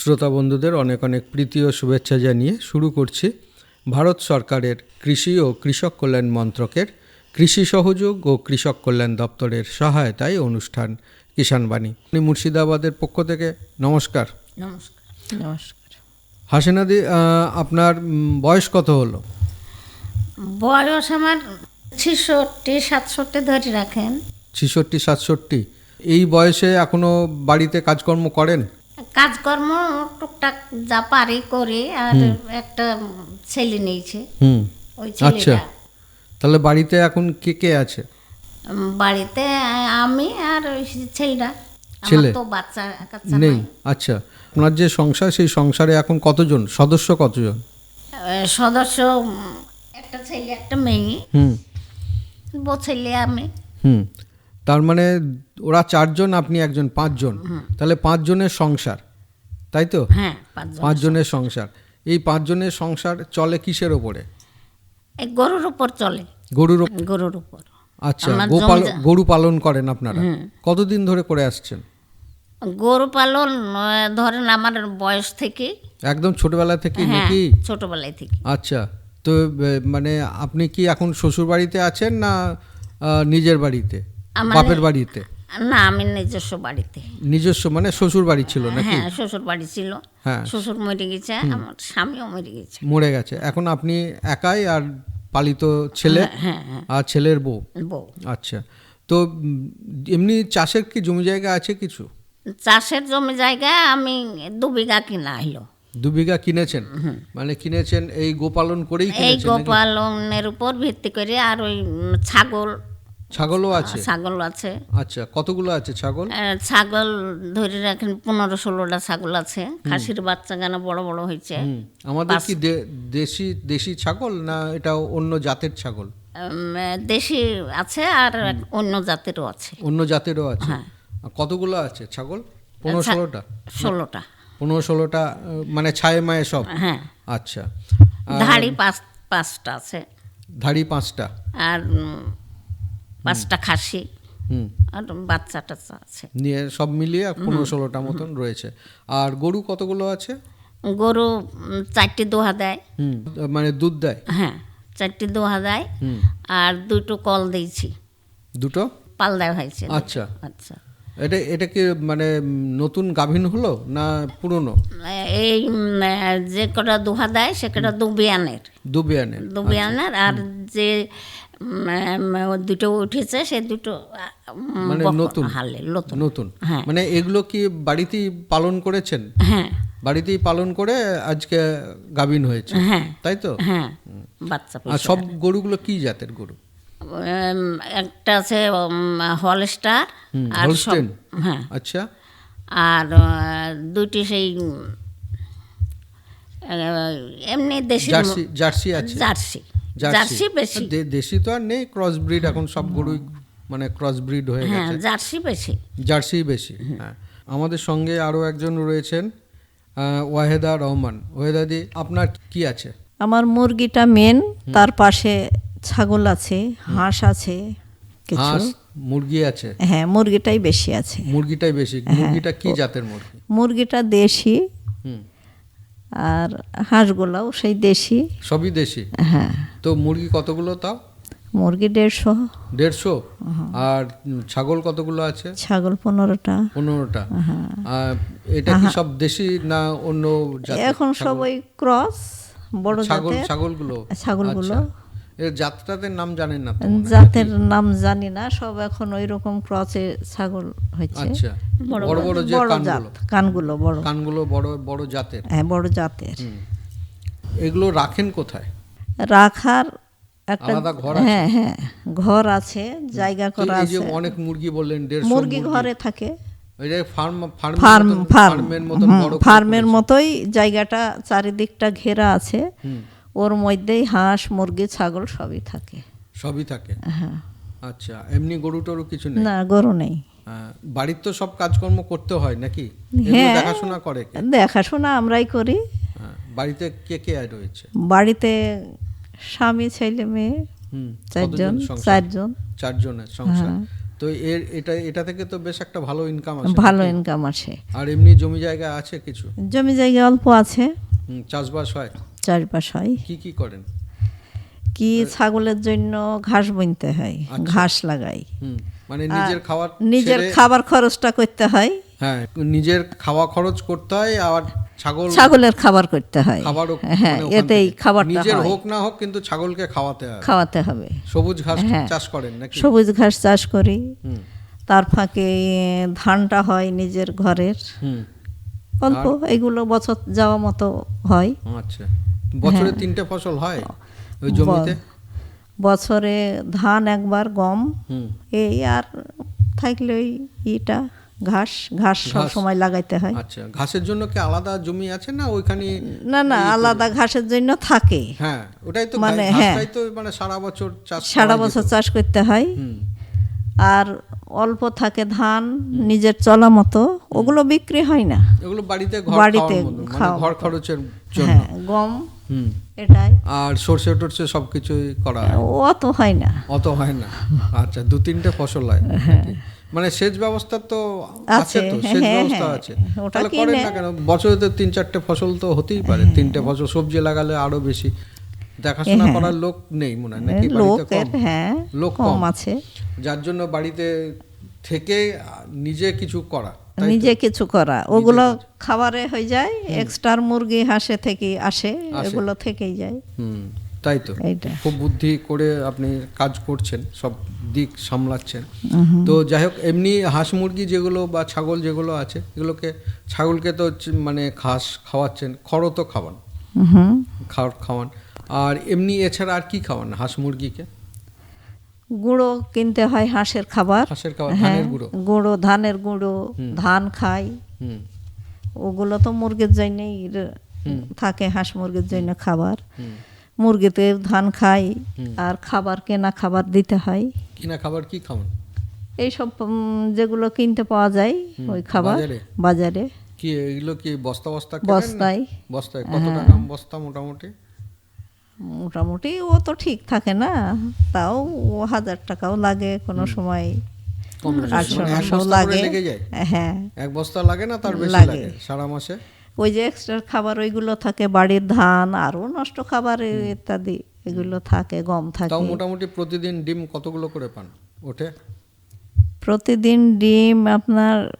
শ্রোতা বন্ধুদের অনেক অনেক প্রীতি ও শুভেচ্ছা জানিয়ে শুরু করছি ভারত সরকারের কৃষি ও কৃষক কল্যাণ মন্ত্রকের কৃষি সহযোগ ও কৃষক কল্যাণ দপ্তরের সহায়তায় অনুষ্ঠান কিষাণ বাণী মুর্শিদাবাদের পক্ষ থেকে নমস্কার। নমস্কার। নমস্কার। হাসিনাদি আপনার বয়স কত হলো? বয়স আমার ছেষট্টি সাতষট্টি ধরে রাখেন। ছিষট্টি সাতষট্টি। এই বয়সে এখনও বাড়িতে কাজকর্ম করেন? কাজকর্ম টুকটাক যা পারি করি আর একটা ছেলে নিয়েছে। হুম। ওই আচ্ছা। তাহলে বাড়িতে এখন কে কে আছে? বাড়িতে আমি আর ওই ছেলেটা। ছেলে? তো বাচ্চা কাচ্চা নেই? আচ্ছা। আপনার যে সংসার সেই সংসারে এখন কতজন? সদস্য কতজন? সদস্য একটা ছেলে একটা মেয়ে। হুম। বউ ছেলে আমি। হুম। তার মানে ওরা চারজন আপনি একজন পাঁচজন। তাহলে পাঁচজনের সংসার তাই তো? হ্যাঁ পাঁচজন পাঁচজনের সংসার। এই পাঁচজনের সংসার চলে কিসের ওপরে? গরুর উপর চলে। গরুর গরুর উপর আচ্ছা গোপাল গরু পালন করেন আপনারা? কতদিন ধরে করে আসছেন? গরু পালন ধরেন আমার বয়স থেকে। একদম ছোটবেলা থেকে হ্যাঁ নাকি? ছোটবেলায় থেকে। আচ্ছা তো মানে আপনি কি এখন শ্বশুর বাড়িতে আছেন না নিজের বাড়িতে? বাপের বাড়িতে? না আমি নিজস্ব বাড়িতে। নিজস্ব মানে শ্বশুর বাড়ি ছিল নাকি? হ্যাঁ শ্বশুর বাড়ি ছিল। হ্যাঁ। শ্বশুর মরে গেছে আমার স্বামীও মরে গেছে। মরে গেছে। এখন আপনি একাই আর পালিত ছেলে হ্যাঁ হ্যাঁ আর ছেলের বউ? বউ। আচ্ছা। তো এমনি চাষের কি জমি জায়গা আছে কিছু? চাষের জমি জায়গা আমি দু বিঘা কিনা হলো। দু বিঘা কিনেছেন? মানে কিনেছেন এই গোপালন করেই এই গোপালনের উপর ভিত্তি করে আর ওই ছাগল ছাগলও আছে? ছাগল আছে। আচ্ছা কতগুলো আছে ছাগল? ছাগল ধরে রাখেন পনেরো ষোলোটা ছাগল আছে। খাসির বাচ্চা গানা বড় বড় হয়েছে? আমাদের কি দেশি দেশি ছাগল না এটা অন্য জাতের ছাগল? দেশি আছে আর অন্য জাতেরও আছে। অন্য জাতেরও আছে? হ্যাঁ। কতগুলো আছে ছাগল? পনেরো ষোলোটা? ষোলোটা। পনেরো ষোলোটা মানে ছায়ে মায়ে সব? হ্যাঁ। আচ্ছা। ধাড়ি পাঁচ পাঁচটা আছে। ধাড়ি পাঁচটা? আর পাঁচটা খাসি হুম। আর বাচ্চা টাচ্চা আছে। নিয়ে সব মিলিয়ে পনেরো ষোলোটা মতন রয়েছে। আর গরু কতগুলো আছে? গরু চারটি দোহা দেয়। হুম। মানে দুধ দেয়? হ্যাঁ চারটি দোহা দেয়। আর দুটো কল দিয়েছি। দুটো? পাল দেওয়া হয়েছে। আচ্ছা। আচ্ছা। এটা এটা কি মানে নতুন গাভিন হলো না পুরনো? এই যে কটা দোহা দেয় সে কটা দু বিয়ানের দুবিয়ানের দু বিয়ানের আর যে দুটো উঠেছে সে দুটো মানে নতুন? হালে নতুন। নতুন। হ্যাঁ। মানে এগুলো কি বাড়িতেই পালন করেছেন? হ্যাঁ। বাড়িতেই পালন করে আজকে গাভিন হয়েছে? হ্যাঁ। তাই তো? হ্যাঁ। বাচ্চা আর সব গরুগুলো কি জাতের গরু? একটা আছে হলস্টার আর সব হ্যাঁ। আচ্ছা। আর দুটি সেই এমনি দেশি জার্সি জার্সি আছে? জার্সি। জার্সি। বেশি। দেশি তো আর নেই ক্রস ব্রিড এখন সব গরুই মানে ক্রস ব্রিড হয়ে হ্যাঁ গেছে। জার্সি বেশি। জার্সি বেশি হ্যাঁ। আমাদের সঙ্গে আরও একজন রয়েছেন ওয়াহেদা রহমান। ওয়াহেদাদি আপনার কি আছে? আমার মুরগিটা মেন তার পাশে ছাগল আছে হাঁস আছে কিছু। হাঁস মুরগি আছে? হ্যাঁ মুরগিটাই বেশি আছে। মুরগিটাই বেশি। মুরগিটা কি জাতের মুরগি? মুরগিটা দেশি। হুম। আর হাঁসগুলাও সেই দেশি। সবই দেশি? হ্যাঁ। তো মুরগি কতগুলো তাও? মুরগি দেড়শো। দেড়শো? আর ছাগল কতগুলো আছে? ছাগল পনেরোটা। পনেরোটা। আর এটা কি সব দেশি না অন্য এখন সবই ক্রস বড় ছাগল ছাগলগুলো? ছাগলগুলো। জাতটাদের নাম জানেন না তো জাতের নাম জানি না সব এখন ওই রকম ক্রসে ছাগল হচ্ছে আচ্ছা বড় বড় যে কানগুলো? কানগুলো বড়। কানগুলো বড় বড় জাতের? হ্যাঁ বড় জাতের। এগুলো রাখেন কোথায়? রাখার একটা ঘর হ্যাঁ হ্যাঁ ঘর আছে জায়গা করা আছে। অনেক মুরগি বললেন মুরগি ঘরে থাকে। ওই যে ফার্ম ফার্ম ফার্ম ফার্ম। ফার্মের বড় ফার্মের মতোই জায়গাটা চারিদিকটা ঘেরা আছে। ওর মধ্যেই হাঁস মুরগি ছাগল সবই থাকে। সবই থাকে? হ্যাঁ। আচ্ছা এমনি গরু টরু কিছু নেই? না গরু নেই। হ্যাঁ, বাড়ির তো সব কাজকর্ম করতে হয় নাকি? হ্যাঁ। দেখাশোনা করে দেখাশোনা আমরাই করি। হ্যাঁ, বাড়িতে কে কে রয়েছে বাড়িতে স্বামী ছেলে মেয়ে হুম চারজন চারজন। চারজনের সংসার। তো এর এটা এটা থেকে তো বেশ একটা ভালো ইনকাম আছে ভালো ইনকাম আসে আর এমনি জমি জায়গা আছে কিছু? জমি জায়গা অল্প আছে। চাষবাস হয়? চারপাশ হয়। কি কি করেন? কি ছাগলের জন্য ঘাস বুনতে হয় আচ্ছা। ঘাস লাগাই। মানে নিজের খাওয়ার নিজের খাবার খরচটা করতে হয়। হ্যাঁ নিজের খাওয়া খরচ করতে হয় আর ছাগল ছাগলের খাবার করতে হয়। খাবারও হ্যাঁ মানে এতেই। খাবারটা নিজের হোক না হোক কিন্তু ছাগলকে খাওয়াতে হয়। খাওয়াতে হবে। সবুজ ঘাস হ্যাঁ। চাষ করেন নাকি? সবুজ ঘাস চাষ করি। তার ফাঁকে ধানটা হয় নিজের ঘরের। অল্প এগুলো বছর যাওয়া মতো হয়। আচ্ছা। বছরে তিনটে ফসল হয় ওই জমিতে? বছরে ধান একবার গম। এই আর থাকলে ওই ইটা ঘাস। ঘাস সব সময় লাগাইতে হয়। আচ্ছা ঘাসের জন্য কি আলাদা জমি আছে না ওইখানে না না আলাদা ঘাসের জন্য থাকে। হ্যাঁ ওটাই তো মানে, মানে হ্যাঁ। তো মানে সারা বছর চাষ সারা বছর চাষ করতে হয়। আর অল্প থাকে ধান নিজের চলা মতো ওগুলো বিক্রি হয় না। এগুলো বাড়িতে বাড়িতে মানে ঘর খরচের হ্যাঁ গম এটাই। আর সর্ষে টর্ষে সব কিছুই করা অত হয় না। অত হয় না। আচ্ছা দু তিনটে ফসল হয়। মানে সেচ ব্যবস্থা তো আছে আছে, তো সেচ হ্যাঁ, ব্যবস্থা হ্যাঁ। আছে। ওটা তাহলে করেন না কেন? বছরে তো তিন চারটে ফসল তো হতেই পারে। তিনটে ফসল সবজি লাগালে আরও বেশি। দেখাশোনা করার লোক নেই মনে হয় নাকি কম? হ্যাঁ লোক কম। আছে। যার জন্য বাড়িতে থেকে নিজে কিছু করা নিজে কিছু করা। ওগুলো খাবারে হয়ে যায় এক্সট্রা মুরগি হাঁসে থেকে আসে এগুলো থেকেই যায়। হুম তাই তো। খুব বুদ্ধি করে আপনি কাজ করছেন সব দিক সামলাচ্ছেন। তো যাই হোক এমনি হাঁস মুরগি যেগুলো বা ছাগল যেগুলো আছে এগুলোকে ছাগলকে তো মানে ঘাস খাওয়াচ্ছেন খড়ও তো খাওয়ান। হুম। খড় খাওয়ান। আর এমনি এছাড়া আর কি খাওয়ান হাঁস মুরগিকে? গুঁড়ো কিনতে হয় হাঁসের খাবার। হ্যাঁ গুঁড়ো। ধানের গুঁড়ো ধান খাই। ওগুলো তো মুরগির জন্যই থাকে হাঁস মুরগির জন্য খাবার। মুরগিতে ধান খাই আর খাবার কেনা খাবার দিতে হয়। কেনা খাবার কি খাওয়ান? এইসব যেগুলো কিনতে পাওয়া যায় ওই খাবার বাজারে? বাজারে। কি এগুলো কি বস্তা বস্তা বস্তায়। বস্তায় কত টাকা বস্তা মোটামুটি? মোটামুটি ও তো ঠিক থাকে না। তাও ও হাজার টাকাও লাগে কোনো সময়। লাগে। হ্যাঁ। এক বস্তা লাগে না তার বেশি লাগে। সারা মাসে? ওই যে এক্সট্রা খাবার ওইগুলো থাকে বাড়ির ধান আরও নষ্ট খাবার ইত্যাদি এগুলো থাকে গম থাকে। তাও মোটামুটি প্রতিদিন ডিম কতগুলো করে পান ওঠে? প্রতিদিন ডিম আপনার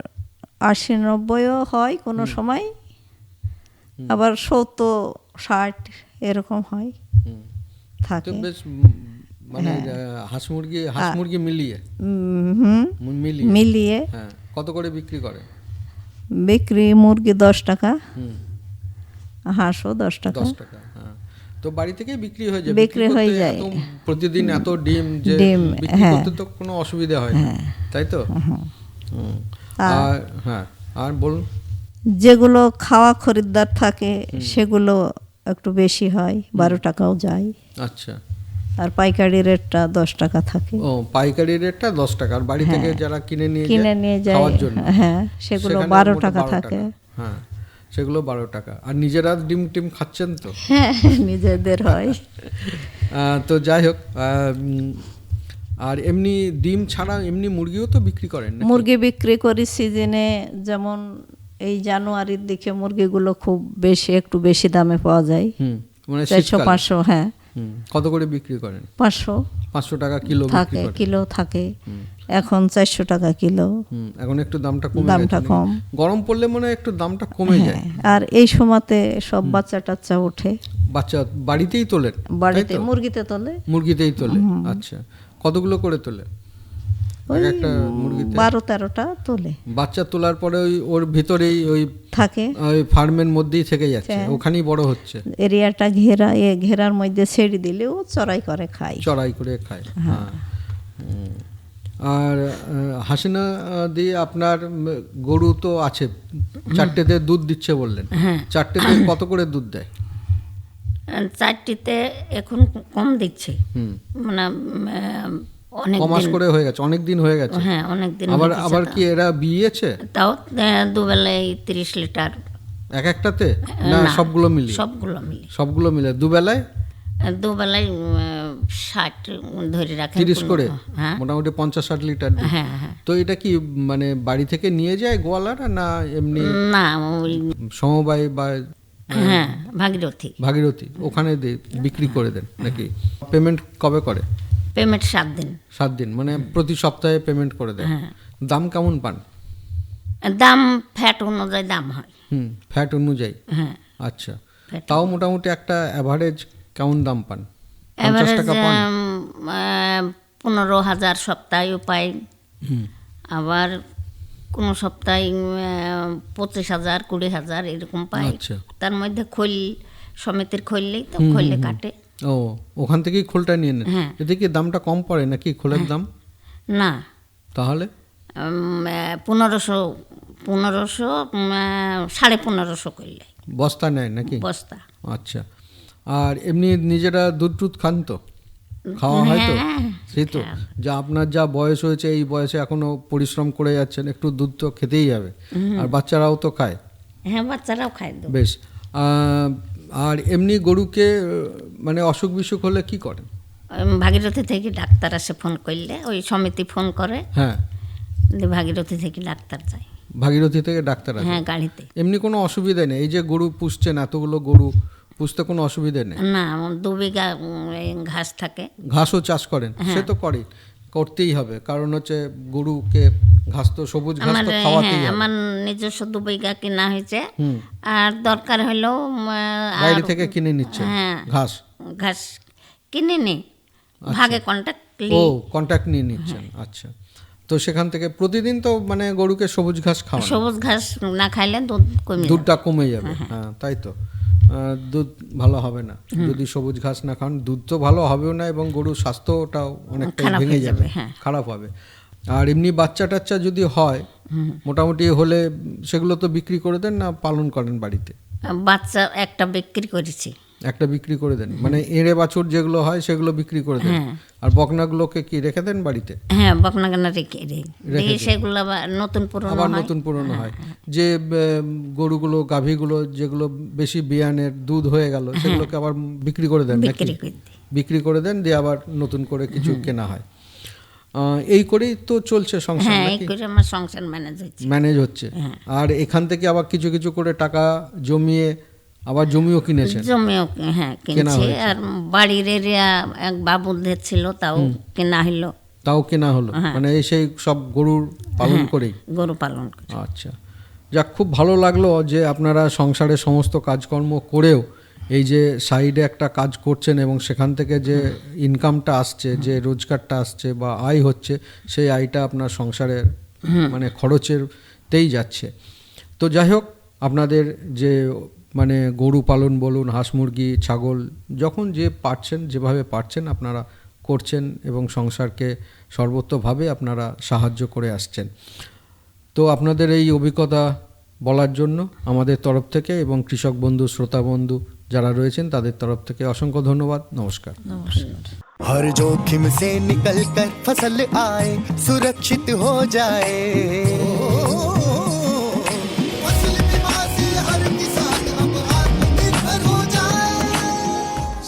আশি নব্বইও হয় কোনো সময়। আবার সত্তর ষাট এরকম হয়। থাকে। বেশ মানে হাঁস মুরগি হাঁস মুরগি মিলিয়ে? হুম মিলিয়ে? মিলিয়ে। হ্যাঁ কত করে বিক্রি করে? বিক্রি মুরগি দশ টাকা। হুম। হাঁসও দশ টাকা। দশ টাকা হ্যাঁ। তো বাড়ি থেকে বিক্রি হয়ে যায়? বিক্রি হয়ে যায়। প্রতিদিন এত ডিম যে ডিম, হ্যাঁ। করতে তো কোনো অসুবিধা হয় না। তাই তো। আর হ্যাঁ। আর বলুন। যেগুলো খাওয়া খরিদ্দার থাকে সেগুলো একটু বেশি হয় বারো টাকাও যায়। আচ্ছা। আর পাইকারি রেটটা দশ টাকা থাকে। ও পাইকারি রেটটা দশ টাকা। আর বাড়ি থেকে যারা কিনে নিয়ে হ্যাঁ। কিনে নিয়ে যায় হ্যাঁ সেগুলো বারো টাকা থাকে। হ্যাঁ সেগুলো বারো টাকা। আর নিজেরা ডিম টিম খাচ্ছেন তো? হ্যাঁ নিজেদের হয়। তো যাই হোক আর এমনি ডিম ছাড়া এমনি মুরগিও তো বিক্রি করেন? মুরগি বিক্রি করি সিজনে যেমন এই জানুয়ারির দিকে মুরগিগুলো খুব বেশি একটু বেশি দামে পাওয়া যায়। মানে চারশো পাঁচশো হ্যাঁ। কত করে বিক্রি করেন? পাঁচশো। পাঁচশো টাকা কিলো থাকে কিলো থাকে। এখন চারশো টাকা কিলো। হুম, এখন একটু দামটা কমে দামটা কম। গরম পড়লে মনে হয় একটু দামটা কমে যায়। হ্যাঁ আর এই সময়তে সব বাচ্চা টাচ্চা ওঠে। বাচ্চা বাড়িতেই তোলেন? বাড়িতে মুরগিতে তোলে। মুরগিতেই তোলে? আচ্ছা। কতগুলো করে তোলে? ওই এক একটা মুরগিতে? বারো তেরোটা তোলে। বাচ্চা তোলার পরে ওই ওর ভিতরেই ওই থাকে। ওই ফার্মের মধ্যেই থেকে যাচ্ছে। হ্যাঁ। ওখানেই বড় হচ্ছে। এরিয়াটা ঘেরা এ ঘেরার মধ্যে ছেড়ে দিলে ও চড়াই করে খায়। চড়াই করে খায় হ্যাঁ। আর আহ, হাসিনা দিয়ে আপনার গরু তো আছে। চারটেতে দুধ দিচ্ছে বললেন। হ্যাঁ। চারটেতে কত করে দুধ দেয়? আর চারটিতে এখন কম দিচ্ছে। মানে অনেক দিন করে হয়ে গেছে অনেক দিন হয়ে গেছে। হ্যাঁ অনেক দিন আবার আবার কি এরা বিয়েছে তাও দুবেলায় তিরিশ লিটার। এক একটাতে? না সবগুলো মিলিয়ে? সবগুলো মিলে সবগুলো মিলে দুবেলায়? দুবেলায় ষাট ধরে রাখেন তিরিশ করে? হ্যাঁ। মোটামুটি পঞ্চাশ ষাট লিটার হ্যাঁ হ্যাঁ। তো এটা কি মানে বাড়ি থেকে নিয়ে যায় গোয়ালারা না এমনি না ওই সমবায় বা হ্যাঁ ভাগীরথী। ভাগীরথী ওখানে বিক্রি করে দেন নাকি? পেমেন্ট কবে করে? পেমেন্ট সাত দিন। সাত দিন মানে প্রতি সপ্তাহে পেমেন্ট করে দেয়। হ্যাঁ। দাম কেমন পান? দাম ফ্যাট অনুযায়ী দাম হয়। হুম ফ্যাট অনুযায়ী? হ্যাঁ। আচ্ছা। তাও মোটামুটি একটা অ্যাভারেজ কেমন দাম পান? এভারেজ পনেরো হাজার সপ্তাহেও পাই। আবার কোনো সপ্তাহে পঁচিশ হাজার কুড়ি হাজার এরকম পাই। আচ্ছা। তার মধ্যে খৈল সমিতির খৈললেই তো খৈলে কাটে। ও ওখান থেকেই খোলটা নিয়ে নেন। হ্যাঁ। এতে কি দামটা কম পড়ে নাকি খোলের দাম? না। তাহলে? পনেরোশো পনেরোশো সাড়ে পনেরোশো করলে। বস্তা নেয় নাকি? বস্তা। আচ্ছা। আর এমনি নিজেরা দুধ টুধ খান তো? খাওয়া হয় তো? হ্যাঁ, সেই তো। যা আপনার যা বয়স হয়েছে এই বয়সে এখনও পরিশ্রম করে যাচ্ছেন একটু দুধ তো খেতেই হবে। আর বাচ্চারাও তো খায়। হ্যাঁ বাচ্চারাও খায় বেশ। আর এমনি গরুকে মানে অসুখ বিসুখ হলে কি করেন? ভাগীরথী থেকে ডাক্তার আসে ফোন করলে ওই সমিতি ফোন করে। হ্যাঁ। ভাগীরথী থেকে ডাক্তার যায়। ভাগীরথী থেকে ডাক্তার আছে হ্যাঁ গাড়িতে। এমনি কোনো অসুবিধা নেই? এই যে গরু পুষছেন এতগুলো গরু পুষতে কোনো অসুবিধা নেই? না দু বিঘা ঘাস থাকে। ঘাসও চাষ করেন? হ্যাঁ। সে তো করে করতেই হবে। কারণ হচ্ছে গরুকে ঘাস তো সবুজ ঘাস আমার তো হ্যাঁ খাওয়াতেই হবে। আমার নিজস্ব দু বিঘা কেনা হয়েছে। আর দরকার হলেও বাইরে থেকে কিনে নিচ্ছে হ্যাঁ। ঘাস। ঘাস কিনে নি। ভাগে কন্ট্যাক্ট ও কন্ট্যাক্ট নিয়ে নিচ্ছেন। আচ্ছা। তো সেখান থেকে প্রতিদিন তো মানে গরুকে সবুজ ঘাস খাওয়ান। সবুজ ঘাস না খাইলে দুধ কমে দুধটা কমে যাবে হ্যাঁ তাই তো। দুধ ভালো হবে না। যদি সবুজ ঘাস না খান দুধ তো ভালো হবেও না এবং গরুর স্বাস্থ্যটাও অনেকটাই খারাপ ভেঙে যাবে যাবে, হ্যাঁ। খারাপ হবে। আর এমনি বাচ্চা টাচ্চা যদি হয় মোটামুটি হলে সেগুলো তো বিক্রি করে দেন না পালন করেন বাড়িতে? বাচ্চা একটা বিক্রি করেছি। একটা বিক্রি করে দেন। মানে এঁড়ে বাছুর যেগুলো হয় সেগুলো বিক্রি করে দেন। আর বকনাগুলোকে কি রেখে দেন বাড়িতে? হ্যাঁ বকনাগানা রেখে সেগুলো আবার নতুন পুরনো আবার হয়। নতুন পুরনো হয়। যে আহ, গরুগুলো গাভীগুলো যেগুলো বেশি বিয়ানের দুধ হয়ে গেল সেগুলোকে আবার বিক্রি করে দেন নাকি? বিক্রি করে দেন দিয়ে আবার নতুন করে কিছু কেনা হয়। আহ, এই করেই তো চলছে সংসার হ্যাঁ এই করে আমার সংসার ম্যানেজ হচ্ছে। ম্যানেজ হচ্ছে। আর এখান থেকে আবার কিছু কিছু করে টাকা জমিয়ে আবার জমিও কিনেছেন জমিও হ্যাঁ কিনছি। আর বাড়ির এরিয়া এক বাবুদের ছিল তাও কেনা হইল তাও কেনা হলো? হ্যাঁ। মানে এই সেই সব গরুর পালন করেই? গরু পালন করে আচ্ছা। যাক খুব ভালো লাগল যে আপনারা সংসারের সমস্ত কাজকর্ম করেও এই যে সাইডে একটা কাজ করছেন এবং সেখান থেকে যে ইনকামটা আসছে যে রোজগারটা আসছে বা আয় হচ্ছে সেই আয়টা আপনার সংসারের মানে খরচেরতেই যাচ্ছে। তো যাই হোক আপনাদের যে মানে গরু পালন বলুন হাঁস মুরগি ছাগল যখন যে পারছেন যেভাবে পারছেন আপনারা করছেন এবং সংসারকে সর্বত্রভাবে আপনারা সাহায্য করে আসছেন তো আপনাদের এই অভিজ্ঞতা বলার জন্য আমাদের তরফ থেকে এবং কৃষক বন্ধু শ্রোতা বন্ধু যারা রয়েছেন তাদের তরফ থেকে অসংখ্য ধন্যবাদ নমস্কার हर जोखिम से निकल कर फसल आए सुरक्षित हो जाए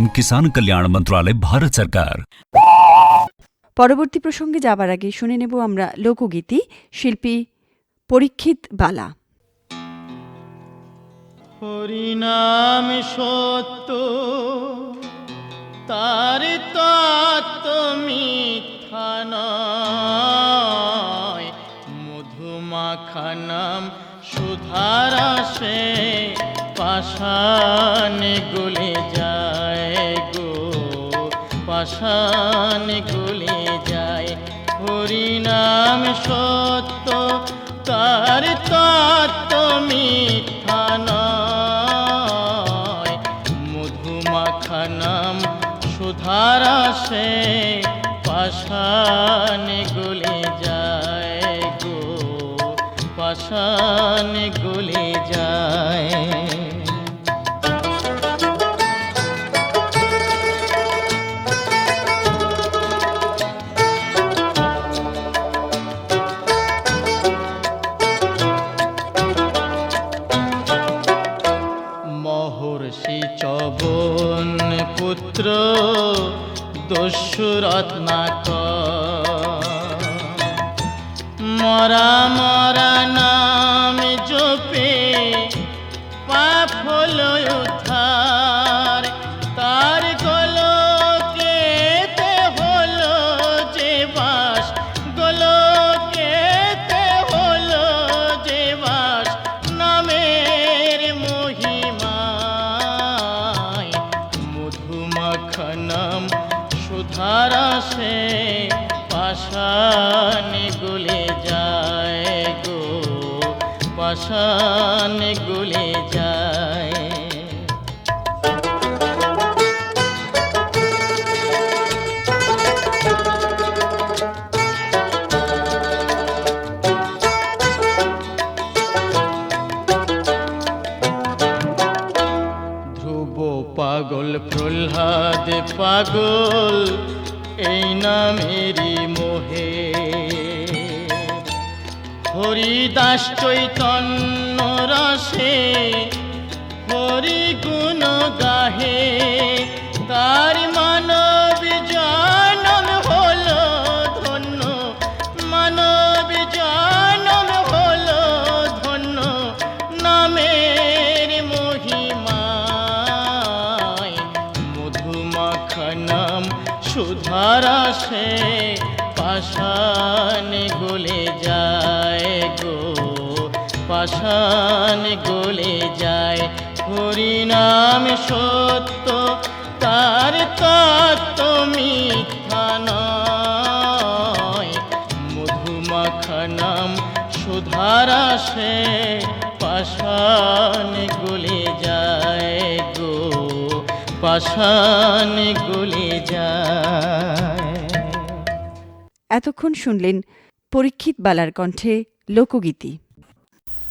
এবং কিষাণ কল্যাণ মন্ত্রণালয় ভারত সরকার। পরবর্তী প্রসঙ্গে যাবার আগে শুনে নেব আমরা লোকগীতি শিল্পী পরীক্ষিত বালা। হরিনাম সত্য তার তত্ত্ব মিথ্যানয় মধুমাখানাম সুধারাসে পাশানে গুলে যায়। পাষাণ গলে যায়। হরিনাম সত্য, তার তত্ত্ব মিথ্যা নয়। মধুমাখানাম সুধার আসে, পাষাণ গলে যায় গো, পাষাণ গলে যায়। মরা মরা নাম জপে, পাপ হলো উদ্ধার। তার গোলকেতে হলো যে বাস, গোলকেতে হলো যে বাস, নামের মহিমায়। মধুমাখনম সুধারাসে পাষাণ গলে পাষাণ গলে যায়। ধ্রুব পাগল প্রহ্লাদ পাগল এই নামেরই চৈতন্য হরিনাম সত্য, তার তত্ত্ব মিথ্যা নয়। মধুমাখনম সুধারাসে পাষাণ গলে যায় গো, পাষাণ গলে যায়। এতক্ষণ শুনলেন পরীক্ষিত বালার কণ্ঠে লোকগীতি।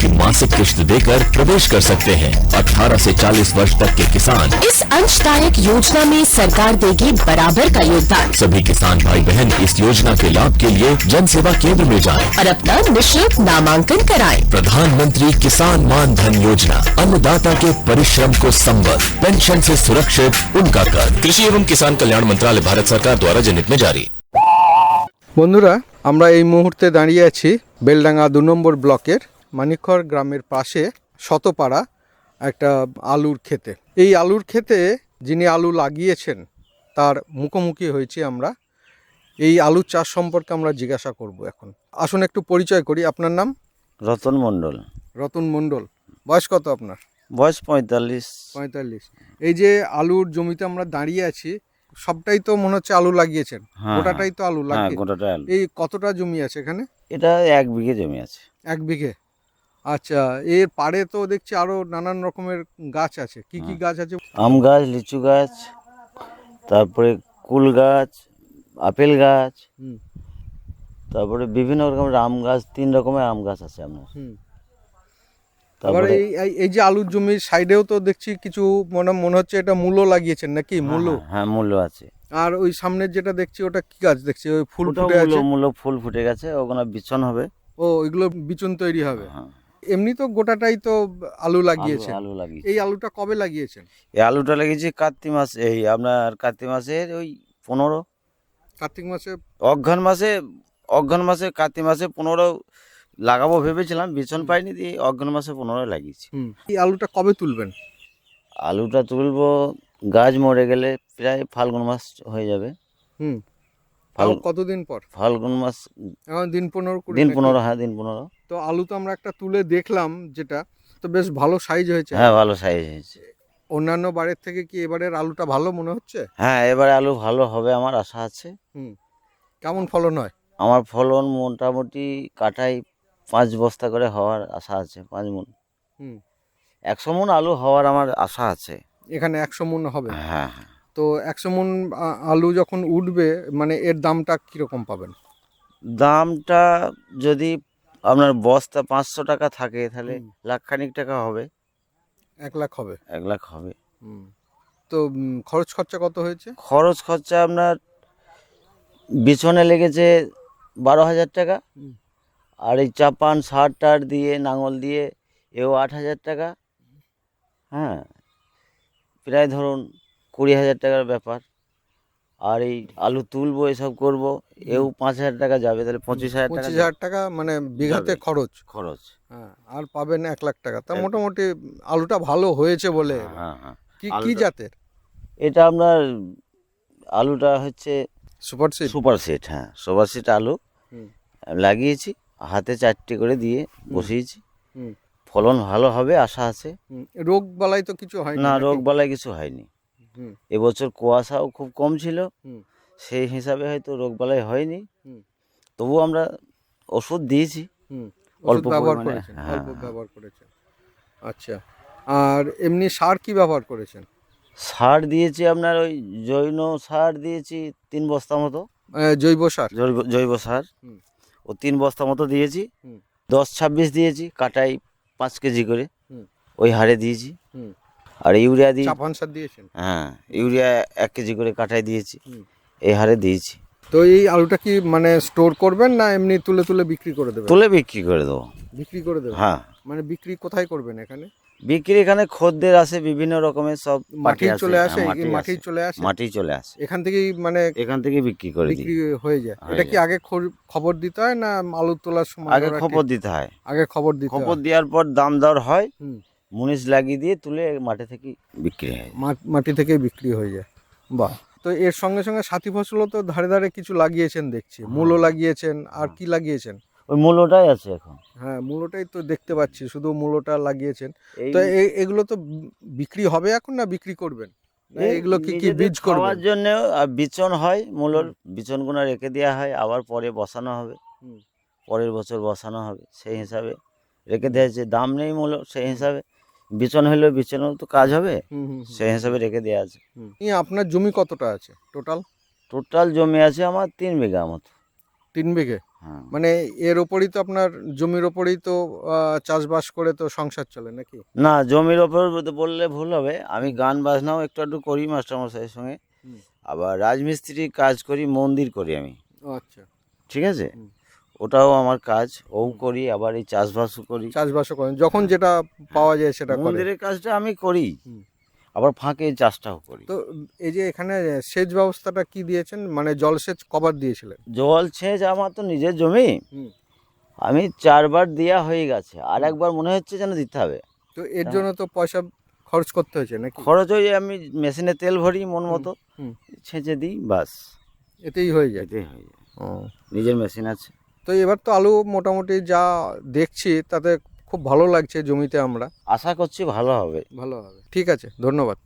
की मासिक किश्त देकर प्रवेश कर सकते हैं 18 से 40 वर्ष तक के किसान इस अंशदायक योजना में सरकार देगी बराबर का योगदान सभी किसान भाई बहन इस योजना के लाभ के लिए जन सेवा केंद्र में जाएं। और अपना निशुल्क नामांकन कराएं। प्रधानमंत्री किसान मान धन योजना अन्नदाता के परिश्रम को संबल पेंशन से सुरक्षित उनका कर कृषि एवं किसान कल्याण मंत्रालय भारत सरकार द्वारा जनहित में जारी বন্ধুরা আমরা এই মুহূর্তে দাঁড়িয়ে আছি বেলডাঙ্গা দু নম্বর ব্লকের মানিকখড় গ্রামের পাশে শতপাড়া একটা আলুর ক্ষেতে। এই আলুর ক্ষেতে যিনি আলু লাগিয়েছেন তার মুখোমুখি হয়েছি আমরা। এই আলুর চাষ সম্পর্কে আমরা জিজ্ঞাসা করব এখন। আসুন একটু পরিচয় করি আপনার নাম? রতন মণ্ডল। রতন মণ্ডল। বয়স কত আপনার? বয়স পঁয়তাল্লিশ। পঁয়তাল্লিশ। এই যে আলুর জমিতে আমরা দাঁড়িয়ে আছি সবটাই তো মনে হচ্ছে আলু লাগিয়েছেন। হ্যাঁ, গোটাটাই তো আলু হ্যাঁ লাগিয়ে এই কতটা জমি আছে এখানে? এটা এক বিঘে জমি আছে। এক বিঘে? আচ্ছা এর পাড়ে তো দেখছি আরও নানান রকমের গাছ আছে। কি কি গাছ আছে? আম গাছ লিচু গাছ তারপরে কুল গাছ আপেল গাছ। তারপরে বিভিন্ন রকমের আম গাছ তিন রকমের আম গাছ আছে হুম। তারপরে এই এই- যে আলুর জমির সাইডেও তো দেখছি কিছু মনে মনে হচ্ছে এটা মূলো লাগিয়েছেন নাকি? মূলো হ্যাঁ, হ্যাঁ মূল্য আছে। আর ওই সামনের যেটা দেখছি ওটা কি গাছ দেখছি? ওই ফুল ফুটে আছে? মূল্য ফুল ফুটে গেছে ওখানে বিছন হবে। ও ওইগুলো বিচুন তৈরি হবে। হ্যাঁ। এমনি তো গোটাটাই তো আলু লাগিয়েছে আলু লাগিয়েছে। এই আলুটা কবে লাগিয়েছেন? এই আলুটা লাগিয়েছি কার্তিক মাস এই আপনার কার্তিক মাসের ওই পনেরো। কার্তিক মাসে অঘ্রান মাসে অঘ্রান মাসে কার্তিক মাসে পনেরো লাগাবো ভেবেছিলাম বিছন পাইনি দিয়ে অঘ্রান মাসে পনেরো লাগিয়েছি। এই আলুটা কবে তুলবেন? আলুটা তুলবো গাছ মরে গেলে প্রায় ফাল্গুন মাস হয়ে যাবে। হুম। ফাল তাও কতদিন পর? ফাল্গুন মাস এখন দিন পনেরো দিন পনেরো হ্যাঁ দিন পনেরো। তো আলু তো আমরা একটা তুলে দেখলাম যেটা তো বেশ ভালো সাইজ হয়েছে। হ্যাঁ ভালো সাইজ হয়েছে। অন্যান্য বারের থেকে কি এবারের আলুটা ভালো মনে হচ্ছে? হ্যাঁ এবারে আলু ভালো হবে আমার আশা আছে। হুম। কেমন ফলন হয়? আমার ফলন মোটামুটি কাটাই পাঁচ বস্তা করে হওয়ার আশা আছে পাঁচ মন। হুম। একশো মন আলু হওয়ার আমার আশা আছে। এখানে একশো মন হবে? হ্যাঁ হ্যাঁ। তো একশো মন আলু যখন উঠবে মানে এর দামটা কীরকম পাবেন? দামটা যদি আপনার বস্তা পাঁচশো টাকা থাকে তাহলে লাখখানিক টাকা হবে। এক লাখ হবে? এক লাখ হবে। হুম। তো খরচ খরচা কত হয়েছে? খরচ খরচা আপনার বিছনে লেগেছে বারো হাজার টাকা। আর এই চাপান সার টার দিয়ে নাঙল দিয়ে এও আট হাজার টাকা। হ্যাঁ। প্রায় ধরুন কুড়ি হাজার টাকার ব্যাপার। আর এই আলু তুলবো এসব করব এও পাঁচ হাজার টাকা যাবে তাহলে পঁচিশ হাজার টাকা পঁচিশ হাজার টাকা মানে বিঘাতে খরচ। খরচ। হ্যাঁ আর পাবেন এক লাখ টাকা। তা মোটামুটি আলুটা ভালো হয়েছে বলে হ্যাঁ হ্যাঁ কি কি জাতের? এটা আপনার আলুটা হচ্ছে সুপার সিড। সুপার সেট হ্যাঁ সুপার সেট আলু। লাগিয়েছি হাতে চারটে করে দিয়ে বসিয়েছি। ফলন ভালো হবে আশা আছে। রোগ বালাই তো কিছু হয় না রোগ বালাই কিছু হয়নি। এবছর কুয়াশাও খুব কম ছিল। সেই হিসাবে হয়তো রোগ বালাই হয়নি। হুম। তবু আমরা ওষুধ দিয়েছি। হুম। অল্প ব্যবহার করেছেন হ্যাঁ, অল্প। ব্যবহার করেছেন। আচ্ছা আর এমনি সার কি ব্যবহার করেছেন? সার দিয়েছি আপনার ওই জৈন সার দিয়েছি তিন বস্তা মতো। জৈব সার? জৈব সার। ও তিন বস্তা মতো দিয়েছি। দশ ছাব্বিশ দিয়েছি কাটাই পাঁচ কেজি করে। ওই হারে দিয়েছি। হুম। আর ইউরিয়া দিই চাপান সার দিয়েছেন? হ্যাঁ ইউরিয়া এক কেজি করে কাটাই দিয়েছি। এই হারে দিয়েছি। তো এই আলুটা কি মানে স্টোর করবেন না এমনি তুলে তুলে বিক্রি করে দেবেন? তুলে বিক্রি করে দেবো। বিক্রি করে দেবেন? হ্যাঁ। মানে বিক্রি কোথায় করবেন এখানে? বিক্রি এখানে খদ্দের আসে বিভিন্ন রকমের সব মাঠেই চলে আসে? হ্যাঁ, আসে। চলে আসে? মাটি চলে আসে। এখান থেকেই মানে এখান থেকে বিক্রি করে দিই। বিক্রি হয়ে যায়। এটা কি আগে খবর দিতে হয় না আলু তোলার সময় আগে খবর দিতে হয়। আগে খবর দিতে খবর দেওয়ার পর দাম দর হয়। মুনিশ লাগিয়ে দিয়ে তুলে মাঠে থেকে বিক্রি হয়। মাটি থেকেই বিক্রি হয়ে যায়। বাহ। তো এর সঙ্গে সঙ্গে সাথী ফসলও তো ধারে ধারে কিছু লাগিয়েছেন দেখছি। মূলো লাগিয়েছেন আর কি লাগিয়েছেন? ওই মূল্যটাই আছে এখন। হ্যাঁ মূলোটাই তো দেখতে পাচ্ছি শুধু মূলোটা লাগিয়েছেন। তো এগুলো তো বিক্রি হবে এখন না বিক্রি করবেন? এগুলো কি কি বীজ করবেন? জন্য বিচন হয় মূলর বিচনগুলো রেখে দেওয়া হয় আবার পরে বসানো হবে। পরের বছর বসানো হবে সেই হিসাবে রেখে দেওয়া হয়েছে। দাম নেই মূল্য সেই হিসাবে। বিচন হলেও বিচনেও তো কাজ হবে। সেই হিসাবে রেখে দেওয়া আছে। আপনার জমি কতটা আছে টোটাল? টোটাল জমি আছে আমার তিন বিঘা মতো। তিন বিঘে? হ্যাঁ। মানে এর ওপরই তো আপনার জমির ওপরেই তো চাষবাস করে তো সংসার চলে নাকি? না জমির ওপর বললে ভুল হবে। আমি গান বাজনাও একটু একটু করি মাস্টারমশাইয়ের সঙ্গে। আবার রাজমিস্ত্রি কাজ করি মন্দির করি আমি। আচ্ছা। ঠিক আছে। ওটাও আমার কাজ। ও করি আবার এই চাষবাসও করি। চাষবাসও করেন। যখন যেটা পাওয়া যায় সেটা মন্দিরের কাজটা আমি করি আবার ফাঁকে এই চাষটাও করি। তো এই যে এখানে সেচ ব্যবস্থাটা কি দিয়েছেন? মানে জলসেচ কবার দিয়েছিলেন? জল সেচ আমার তো নিজের জমি। হুম। আমি চারবার দেওয়া হয়ে গেছে। আর একবার মনে হচ্ছে যেন দিতে হবে। তো এর জন্য তো পয়সা খরচ করতে হয়েছে নাকি? খরচ হয়ে আমি মেশিনে তেল ভরি মন মতো হুম। ছেঁচে দিই বাস। এতেই হয়ে যায়। এটাই হয়ে যায়। ও। নিজের মেশিন আছে। তো এবার তো আলু মোটামুটি যা দেখছি তাতে খুব ভালো লাগছে জমিতে আমরা। আশা করছি ভালো হবে। ভালো হবে। ঠিক আছে ধন্যবাদ।